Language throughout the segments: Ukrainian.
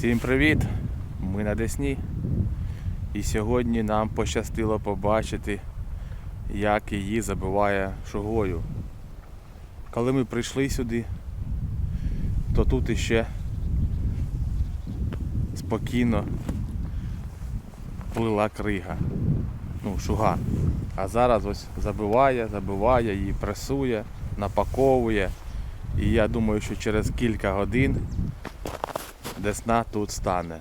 Всім привіт! Ми на Десні. І сьогодні нам пощастило побачити, як її забиває шугою. Коли ми прийшли сюди, то тут іще спокійно плила крига. Ну, шуга. А зараз ось забиває, забиває, її пресує, напаковує. І я думаю, що через кілька годин Десна тут стане.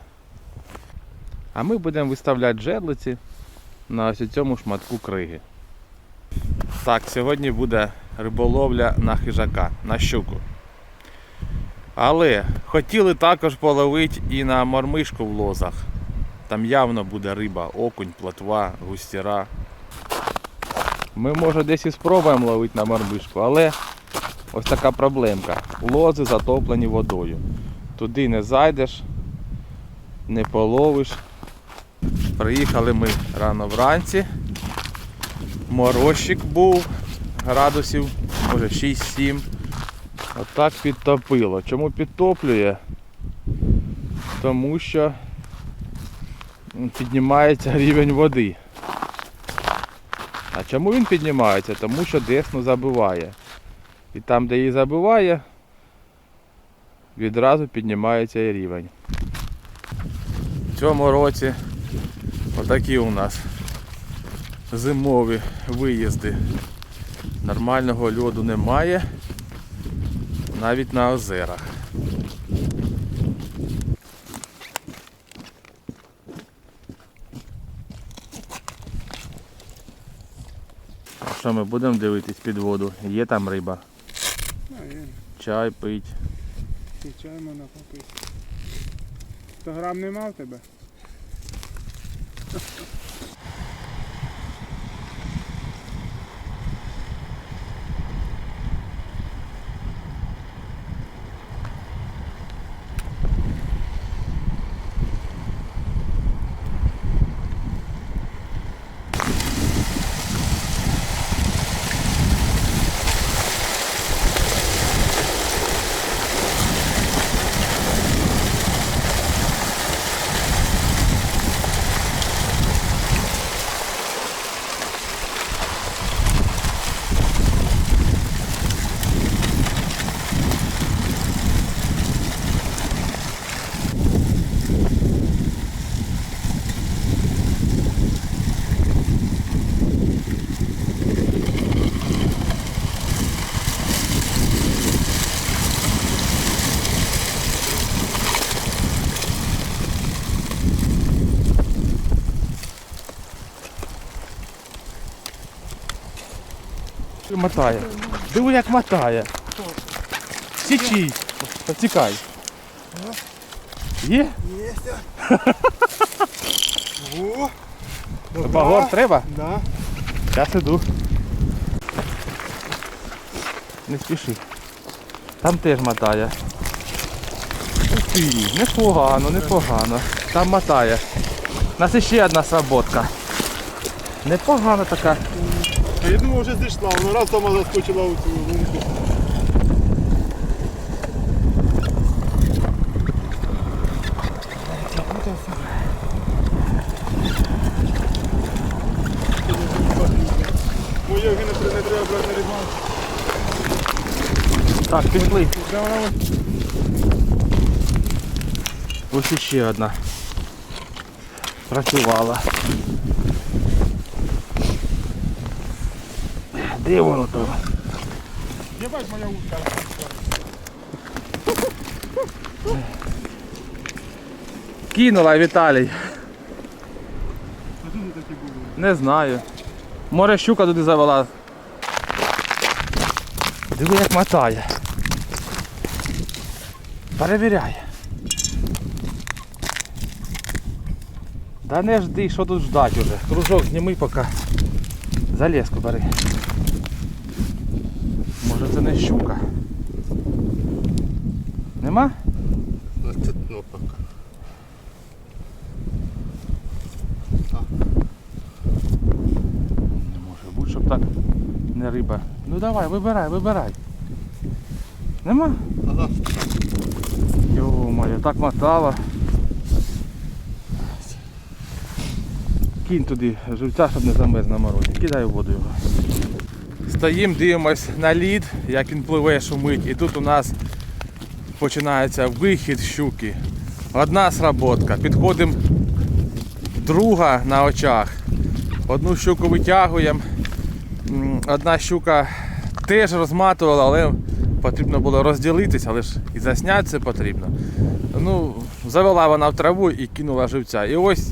А ми будемо виставляти жерлиці на ось цьому шматку криги. Так, сьогодні буде риболовля на хижака, на щуку. Але хотіли також половити і на мормишку в лозах. Там явно буде риба, окунь, плотва, густіра. Ми може десь і спробуємо ловити на мормишку, але ось така проблемка. Лози затоплені водою. Туди не зайдеш, не половиш. Приїхали ми рано вранці. Морозчик був градусів, може 6-7. Отак підтопило. Чому підтоплює? Тому що піднімається рівень води. А чому він піднімається? Тому що десну забиває. І там, де її забиває, відразу піднімається і рівень. В цьому році отакі у нас зимові виїзди. Нормального льоду немає, навіть на озерах. Що ми будемо дивитись під воду? Є там риба. Чай пить. І на попис. попити. 100 грам нема в тебе? Мотає. Диви як мотає. Січі. Потікай. Є? О! Багор треба? Да. Зараз іду. Не спіши. Там теж мотає. Непогано, непогано. Там мотає. У нас ще одна сработка. Непогана така. А я думав вже зійшла, вона раз сама заскочила у цю лунку. Моє не треба брати. Так, пішли. Ось? Іще одна. Працювала. Воно там? Єбать моя утка. Кинула Віталій. Не знаю. Море щука туди завела. Диви як мотає. Перевіряє. Да не жди, що тут ждать уже. Кружок зніми поки. Залезку бери. Може це не щука? Нема? Ну тут ну пока. Не може бути, щоб так не риба. Ну давай, вибирай, вибирай. Нема? Ага. Йо моє, так мотало. Кинь туди, живця, щоб не замерз на морозі. Кидай в воду його. Стоїмо, дивимось на лід, як він пливе, шумить. І тут у нас починається вихід щуки. Одна сработка. Підходимо друга на очах. Одну щуку витягуємо. Одна щука теж розматувала, але потрібно було розділитися, але ж і засняти це потрібно. Ну, завела вона в траву і кинула живця. І ось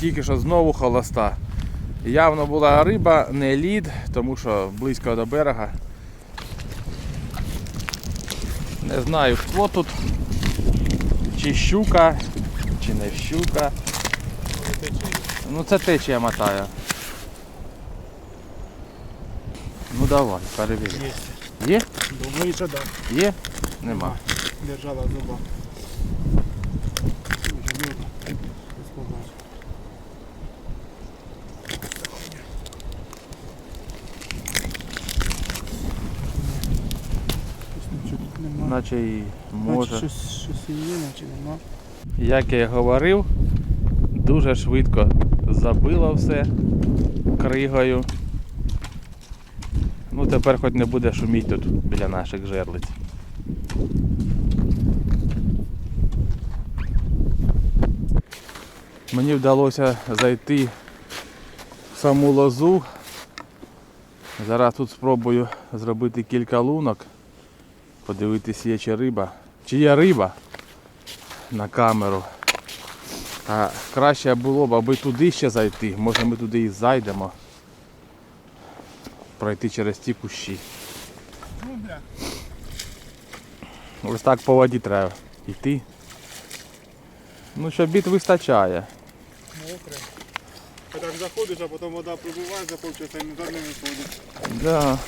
тільки що знову холоста. Явно була риба, не лід, тому що близько до берега. Не знаю, хто тут. Чи щука, чи не щука. Ну це течія мотає. Ну давай, перевіряй. Є. Є? Думаю, що да. Є? Нема. Держала в зубах. Дуже видно. Ось побачу. Ось нічого тут нема. Наче і Наче. Щось, щось і є, наче нема. Як я і говорив, дуже швидко забило все кригою. Ну тепер хоч не буде шуміти тут біля наших жерлиць. Мені вдалося зайти в саму лозу. Зараз тут спробую зробити кілька лунок, подивитись, є чи риба. Чи є риба на камеру. А краще було б, аби туди ще зайти. Може ми туди і зайдемо. Пройти через ті кущі. Ось так по воді треба йти. Ну, що біт вистачає. Мокре. Ти так заходиш, а потім вода прибуває за полчаса і назад не виходить. Да.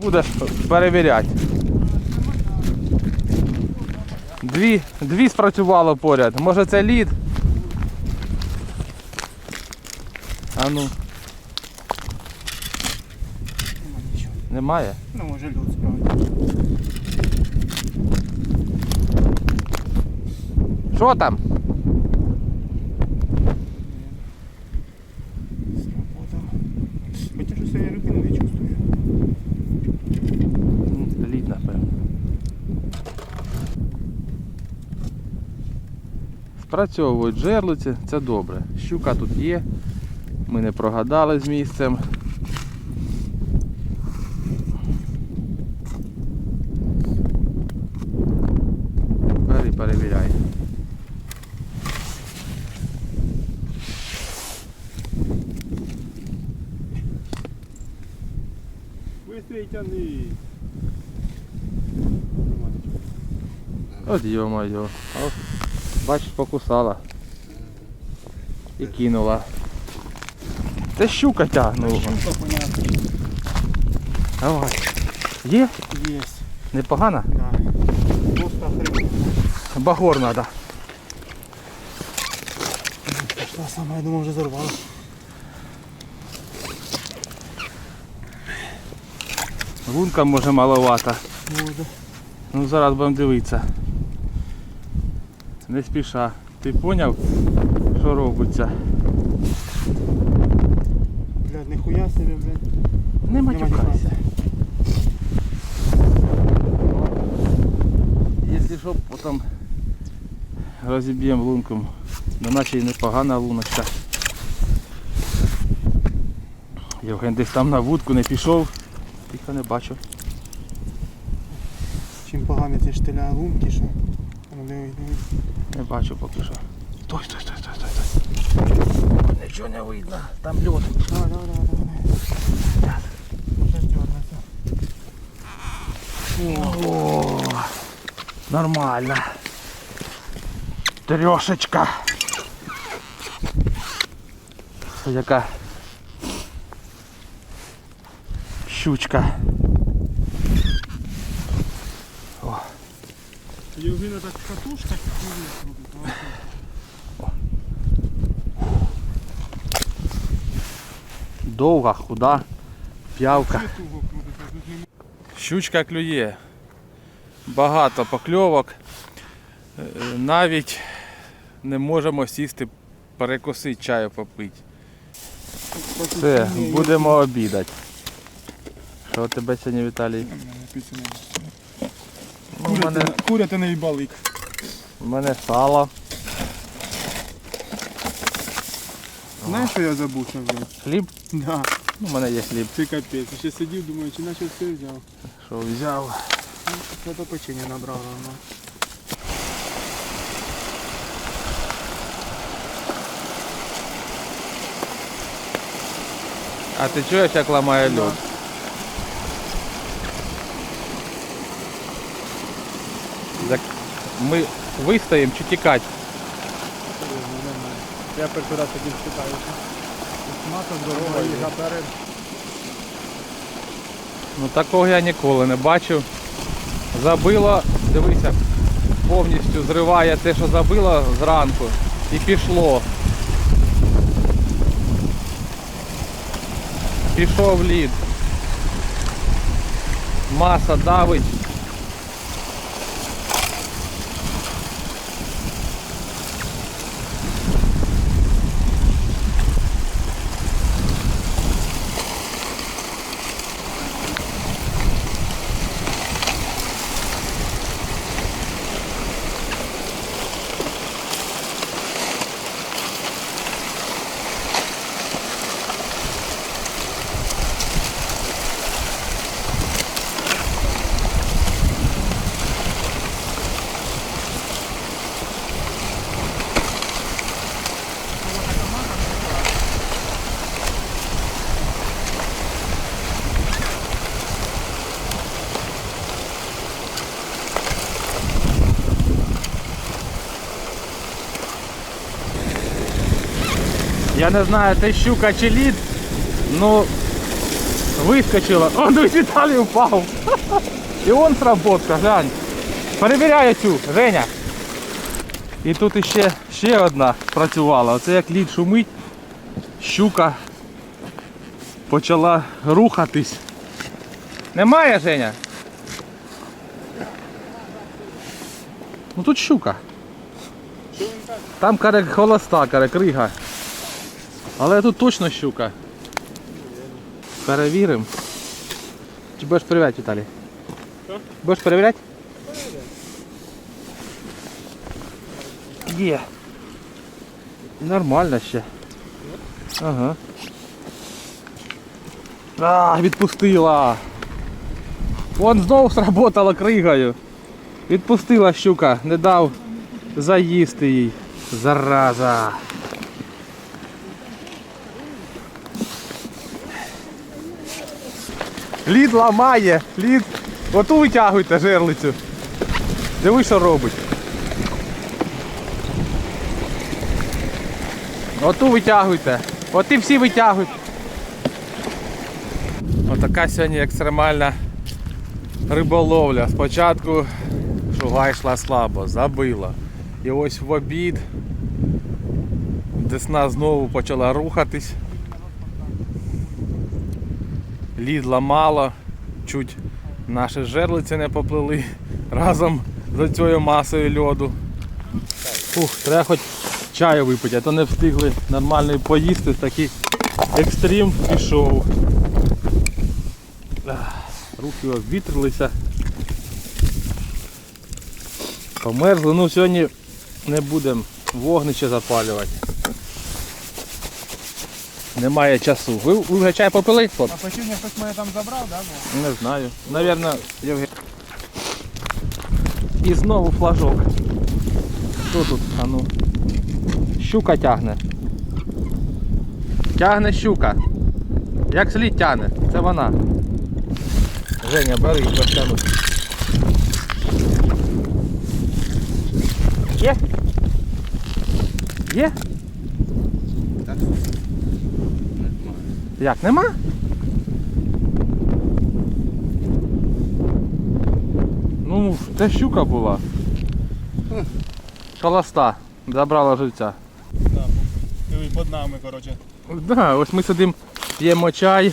Будеш перевіряти. Дві, дві спрацювало поряд. Може це лід? А ну, немає? Ну, може люд справді. Що там? Сработало. Хоча щось я рибину не чувствую. М, Лід, напевно. Спрацьовують жерлиці, це добре. Щука тут є. Ми не прогадали з місцем. Бери, перевіряй. Быстрей тяни. От йо-моє. Бачиш, покусала. І кинула. Це щука тягнула. Щука, понятно. Давай. Є? Есть. Непогана? Да. Просто охренеть. Багор треба. Пошла сама, я думав, вже зарвала. Лунка може маловата. Може. Ну зараз будемо дивитися. Не спіша. Ти поняв, що робиться? Блядь, нихуя себе, блядь. Не матюкайся. Якщо що, потім розіб'ємо лунку. Ну наче і непогана луночка. Євген десь там на вудку не пішов, тільки не бачу. Чим погані ці штиля лунки, що. Дивись, дивись. Не бачу поки що. Стой, стой, стой, стой, стой, стой. Нічого не видно, там льод. Давай, давай, давай, давай. Може дернеться. О, нормально. Трьошечка. Це яка щучка. Євгена так катушка виходить. Довга, худа, п'явка. Щучка клює. Багато покльовок. Е, Навіть не можемо сісти перекусити чаю попити. Все, будемо обідати. Що у тебе сьогодні, Віталій? Ну, у, мене, Курятиний балик. у мене сало, Знаєш, що я забув що взяв? хліб. Да, Ну, у мене є хліб. це капець. Ще сидів, думаю, чи наче все взяв. Що взяв? Це то печення набрав рано. А ти чуєш, як ламає льод? Так ми вистоїмо чи тікати? Я перший раз таким стикаюся. Мата здорова, їжа перед. Ну такого я ніколи не бачив. Забило, дивися, повністю зриває те, що забило зранку. І пішло. Пішов лід. Маса давить. Не знаю, ти щука чи лід, ну вискочила. О, дивись, Віталій упав. І он сработка, глянь. Перевіряю цю, Женя. І тут іще ще одна працювала. Оце як лід шумить, щука почала рухатись. Немає, Женя? Ну тут щука. Каже? Там каре холоста, каре крига. Але тут точно щука. Перевіримо. Чи будеш перевіряти, Віталій? Що? Будеш перевіряти? Є. Нормально ще. Ага. А, відпустила. Вон знову сработала кригою. Відпустила щука, не дав заїсти їй. Зараза. Лід ламає, лід. Оту витягуйте жерлицю. Диви, що робить. Оту витягуйте. От і всі витягують. Отака сьогодні екстремальна риболовля. Спочатку шуга йшла слабо, забила. І ось в обід десна знову почала рухатись. Лід ламало, чуть наші жерлиці не поплили разом з цією масою льоду. Фух, треба хоч чаю випити, а то не встигли нормально поїсти, такий екстрім пішов. Руки обвітрилися. Померзли, ну сьогодні не будемо вогнище запалювати. Немає часу. Ви, ви вже чай попили? хлопці? А печення хтось мене там забрав, да? Не знаю. Навірно, Євген. І знову флажок. Хто тут? А ну. Щука тягне. Тягне щука. Як слід тягне, це вона. Женя, бери, потягнути. Є? Є? Як, нема? Ну, це щука була. Холоста. Забрала живця. Да, під нами, коротше. Да, ось ми сидимо, п'ємо чай.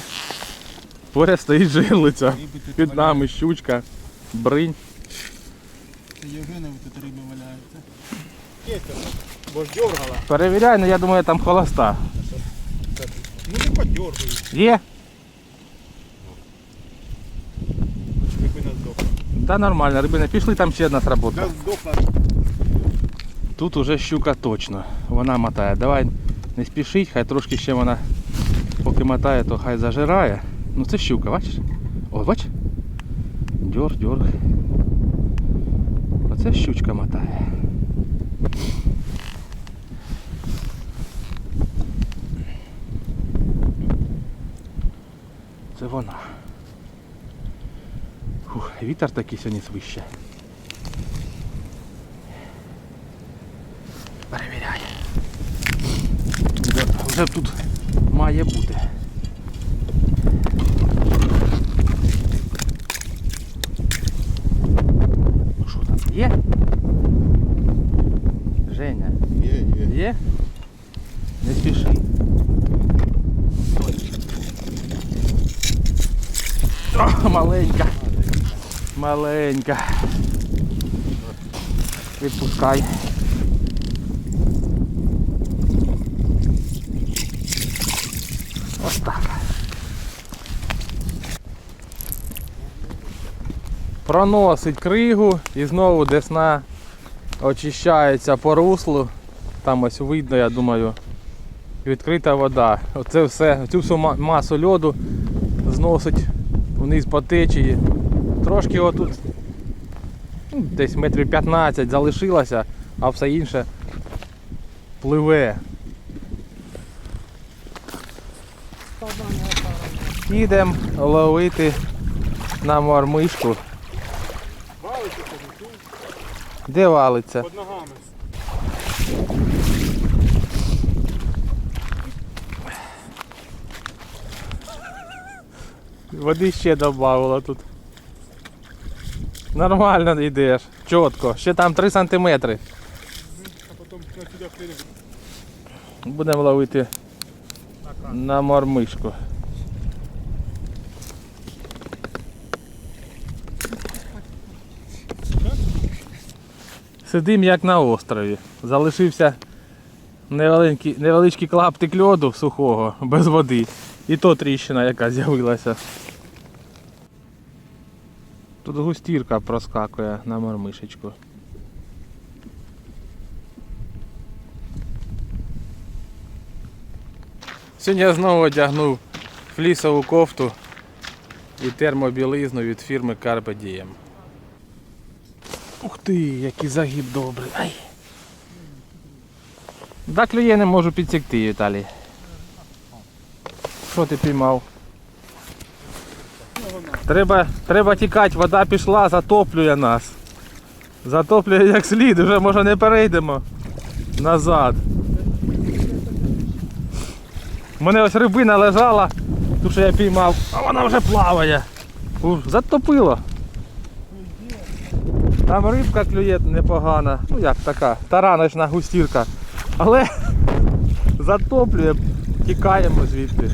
Поряд стоїть жилиця. Під нами щучка, бринь. Євгенові тут риби валяються. Є бо ж дергала. Перевіряй, але я думаю, там холоста. Подергаю. Є? Рибина здохла. Та нормально, рибина. Пішли там ще одна сработка. Да здохла. Тут уже щука точно. Вона мотає. Давай не спішіть, хай трошки ще вона поки мотає, то хай зажирає. Ну це щука, бачиш? О, бач? Дьор, дьор. Оце щучка мотає. Це вона. Фух, вітер такий сьогодні свище. Перевіряй. Вже, тут має бути. Ну що там? Є? Женя, Є, є. є? Не спіши. О, маленька. Маленька. Відпускай. Ось так. Проносить кригу і знову десна очищається по руслу. Там ось видно, я думаю, відкрита вода. Оце все, цю всю масу льоду зносить вниз по течії. Трошки отут ну, десь метрів 15 залишилося, а все інше пливе. Їдемо ловити на мормишку. Валиться Де валиться? під ногами. Води ще додавало тут. Нормально йдеш, чітко. Ще там 3 сантиметри. А потім. Будемо ловити на мормишку. Сидим як на острові. Залишився невеликий, невеличкий клаптик льоду сухого, без води. І то тріщина, яка з'явилася. Тут густірка проскакує на мормишечку. Сьогодні я знову одягнув флісову кофту і термобілизну від фірми Carpe Diem. Ух ти, який загиб добрий. Ай. Да, клює не можу підсікти, Віталій. Що ти піймав? Треба, треба тікати, вода пішла, затоплює нас. Затоплює як слід, вже може не перейдемо назад. У мене ось рибина лежала, ту, що я піймав, а вона вже плаває. Затопило. Там рибка клює непогана. Ну як така, тараночна густірка. Але затоплює, тікаємо звідти.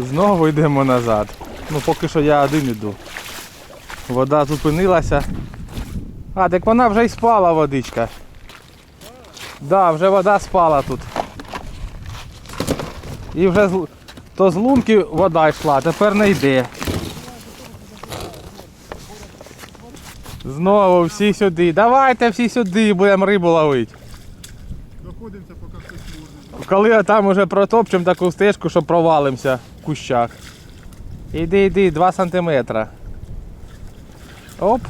Знову йдемо назад. Ну поки що я один іду. Вода зупинилася. А, так вона вже й спала водичка. Да, вже вода спала тут. І вже з, то з лунки вода йшла, тепер не йде. Знову всі сюди. Давайте всі сюди, будемо рибу ловити. Доходимося, поки хтось може. Коли там уже протопчемо таку стежку, що провалимося кущах. Іди, іди, 2 сантиметра. Оп.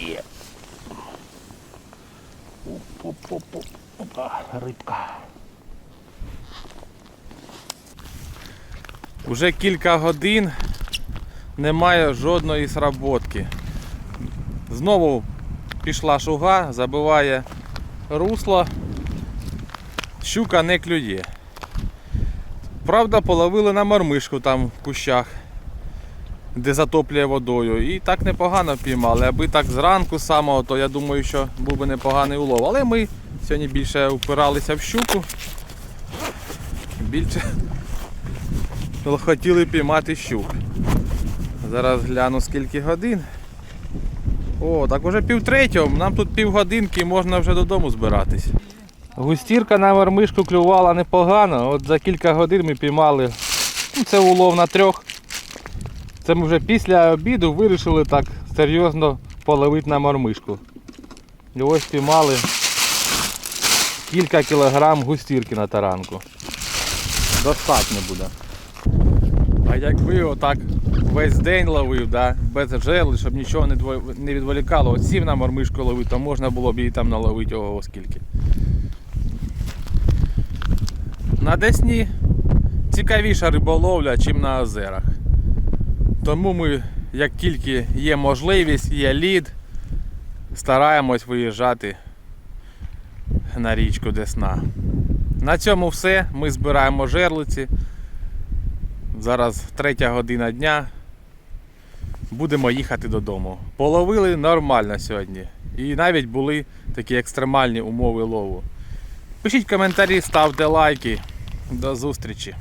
Є. Оп-оп-оп-оп. Опа, рибка. Уже кілька годин немає жодної сработки. Знову пішла шуга, забиває русло, щука не клює. Правда, половили на мормишку там в кущах, де затоплює водою. І так непогано піймали. Аби так зранку самого, то я думаю, що був би непоганий улов. Але ми сьогодні більше впиралися в щуку. Більше хотіли піймати щук. Зараз гляну скільки годин. О, так уже пів третього, нам тут півгодинки можна вже додому збиратись. Густірка на мормишку клювала непогано. От за кілька годин ми піймали. Ну, це улов на трьох. Це ми вже після обіду вирішили так серйозно половити на мормишку. І ось піймали кілька кілограм густірки на таранку. Достатньо буде. А якби отак весь день ловив, да, без жерли, щоб нічого не, відволікало, от сів на мормишку ловити, то можна було б її там наловити ого скільки. На Десні цікавіша риболовля, чим на озерах. Тому ми, як тільки є можливість, є лід, стараємось виїжджати на річку Десна. На цьому все. Ми збираємо жерлиці. Зараз третя година дня. Будемо їхати додому. Половили нормально сьогодні. І навіть були такі екстремальні умови лову. Пишіть коментарі, ставте лайки. До зустрічі!